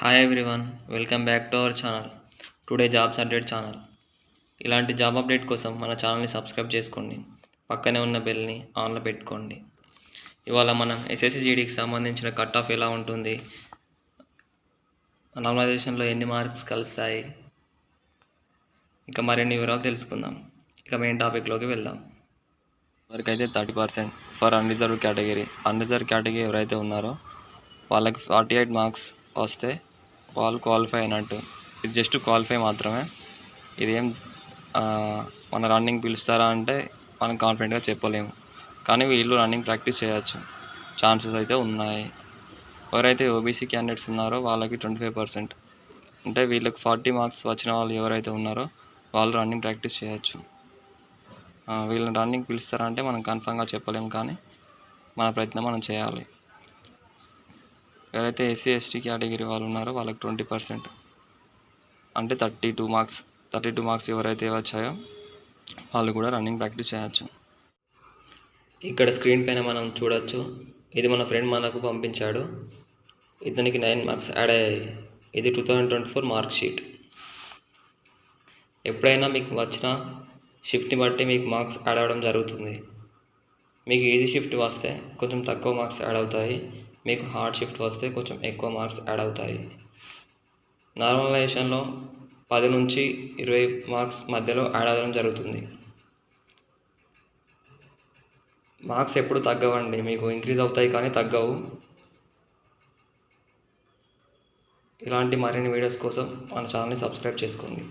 Hi everyone welcome back to our channel today jobs update channel ఇలాంటి job update కోసం మన ఛానల్ని subscribe చేసుకోండి. పక్కనే ఉన్న బెల్ని ఆన్లో పెట్టుకోండి. ఇవాళ మనం ఎస్ఎస్సి జీడీకి సంబంధించిన కట్ ఆఫ్ ఎలా ఉంటుంది? నార్మలైజేషన్లో ఎన్ని మార్క్స్ కలుస్తాయి? ఇంకా మరిన్ని వివరాలు తెలుసుకుందాం. ఇక మెయిన్ టాపిక్లోకి వెళ్దాం. వరకైతే thirty percent for unreserved category unreserved category ఎవరైతే ఉన్నారో వాళ్ళకి ఫార్టీ ఎయిట్ మార్క్స్ వస్తే వాళ్ళు క్వాలిఫై అయినట్టు. ఇది జస్ట్ క్వాలిఫై మాత్రమే. ఇదేం మన రన్నింగ్ పిలుస్తారా అంటే మనం కాన్ఫిడెంట్గా చెప్పలేము. కానీ వీళ్ళు రన్నింగ్ ప్రాక్టీస్ చేయొచ్చు. ఛాన్సెస్ అయితే ఉన్నాయి. ఎవరైతే ఓబీసీ క్యాండిడేట్స్ ఉన్నారో వాళ్ళకి ట్వంటీ ఫైవ్ పర్సెంట్. అంటే వీళ్ళకి ఫార్టీ మార్క్స్ వచ్చిన వాళ్ళు ఎవరైతే ఉన్నారో వాళ్ళు రన్నింగ్ ప్రాక్టీస్ చేయొచ్చు. వీళ్ళని రన్నింగ్ పిలుస్తారా అంటే మనం కన్ఫామ్గా చెప్పలేము కానీ మన ప్రయత్నం మనం చేయాలి. ఎవరైతే ఎస్సీ ఎస్టీ కేటగిరీ వాళ్ళు ఉన్నారో వాళ్ళకి ట్వంటీ పర్సెంట్. అంటే thirty two marks thirty two marks ఎవరైతే వచ్చాయో వాళ్ళు కూడా రన్నింగ్ ప్రాక్టీస్ చేయొచ్చు. ఇక్కడ స్క్రీన్ పైన మనం చూడొచ్చు. ఇది మన ఫ్రెండ్ మనకు పంపించాడు. ఇతనికి నైన్ మార్క్స్ యాడ్ అయ్యాయి. ఇది two thousand twenty four mark sheet. ఎప్పుడైనా మీకు వచ్చిన షిఫ్ట్ని బట్టి మీకు మార్క్స్ యాడ్ అవ్వడం జరుగుతుంది. మీకు ఈజీ షిఫ్ట్ వస్తే కొంచెం తక్కువ మార్క్స్ యాడ్ అవుతాయి. మీకు హార్డ్ షిఫ్ట్ వస్తే కొంచెం ఎక్కువ మార్క్స్ యాడ్ అవుతాయి. నార్మలైజేషన్లో పది నుంచి ఇరవై మార్క్స్ మధ్యలో యాడ్ అవ్వడం జరుగుతుంది. మార్క్స్ ఎప్పుడు తగ్గవండి మీకు ఇంక్రీజ్ అవుతాయి కానీ తగ్గవు. ఇలాంటి మరిన్ని వీడియోస్ కోసం మన ఛానల్ని సబ్స్క్రైబ్ చేసుకోండి.